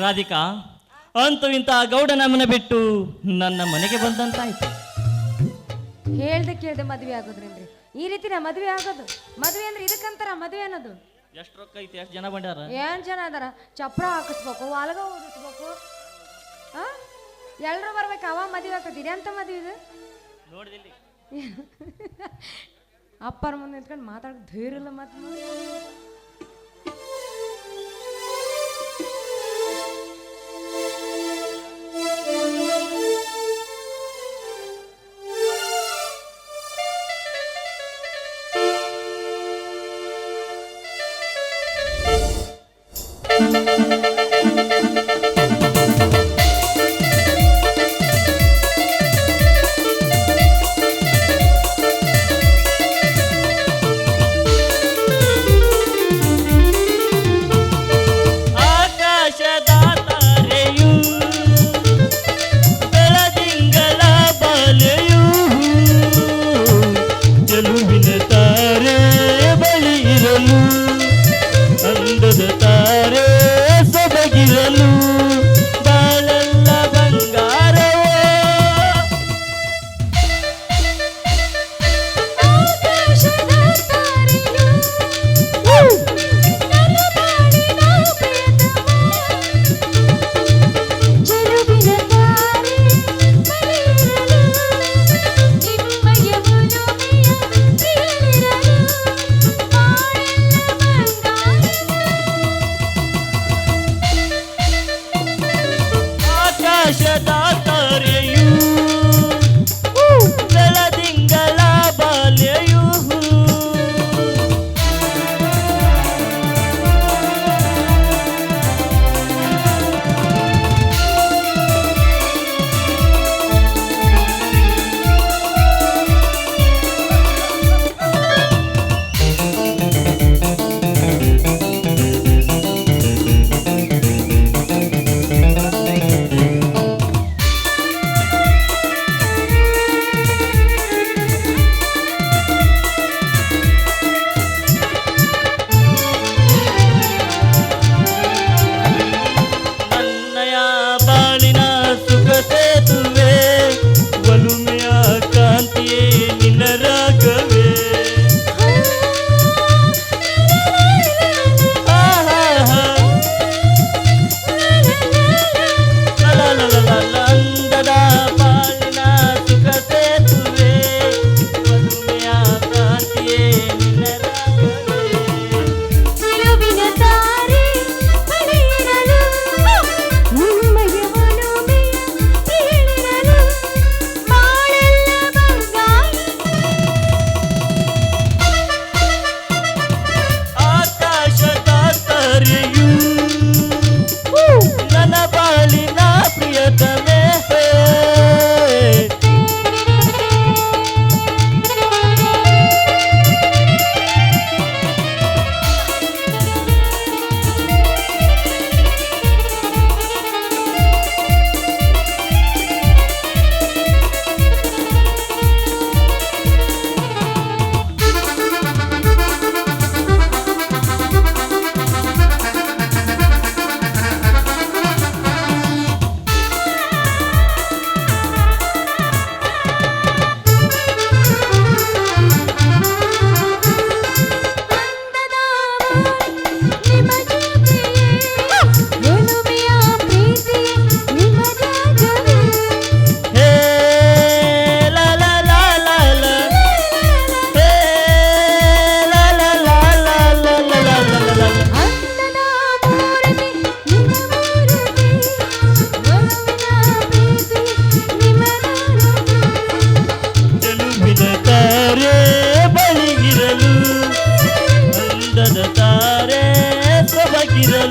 ರಾಧಿಕಾ ಅಂತೂ ಗೌಡ ನಮ್ಮನ್ನ ಬಿಟ್ಟು ನನ್ನ ಮನೆಗೆ ಬಂದಂತಾಯ್ತು. ಹೇಳ್ದೆ ಕೇಳ್ದೆ ಮದ್ವೆ ಆಗೋದ್ರೇನ್ರಿ? ಈ ರೀತಿ ನಾ ಮದ್ವೆ ಆಗೋದು? ಮದ್ವೆ ಅಂದ್ರೆ ಇದಕ್ಕಂತಾರ ಮದ್ವೆ ಅನ್ನೋದು? ಎಷ್ಟು ರೊಕ್ಕ ಐತಿ ಎಷ್ಟು ಜನ ಬಂಡಾರ ಏನ್ ಜನ ಅದಾರ? ಚಪ್ರ ಹಾಕಿಸ್ಬೇಕು ವಾಲ್ಗ ಓದಿಸ್ಬೇಕು ಆ? ಎಲ್ರು ಬರ್ಬೇಕು ಅವ ಮದ್ವೆ ಆಗ್ತದೆ ಅಂತ ಮದ್ವೆ ಇದು? ನೋಡಿದಿಲ್ಲಿ. ಅಪ್ಪರ ಮುಂದೆ ನಿಂತ್ಕೊಂಡು ಮಾತಾಡಕ್ ಧೈರ್ಯ ಇಲ್ಲ ಮತ್ತೆ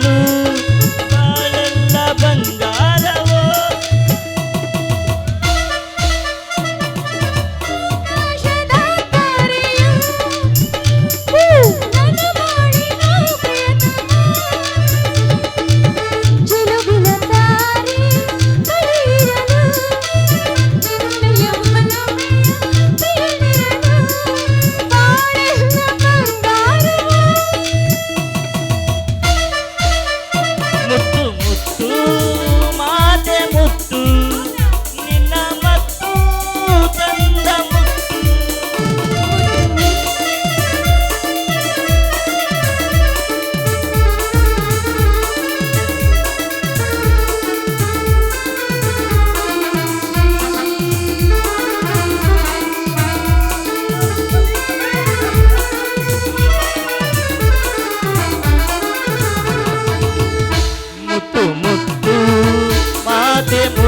Música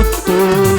Cristo.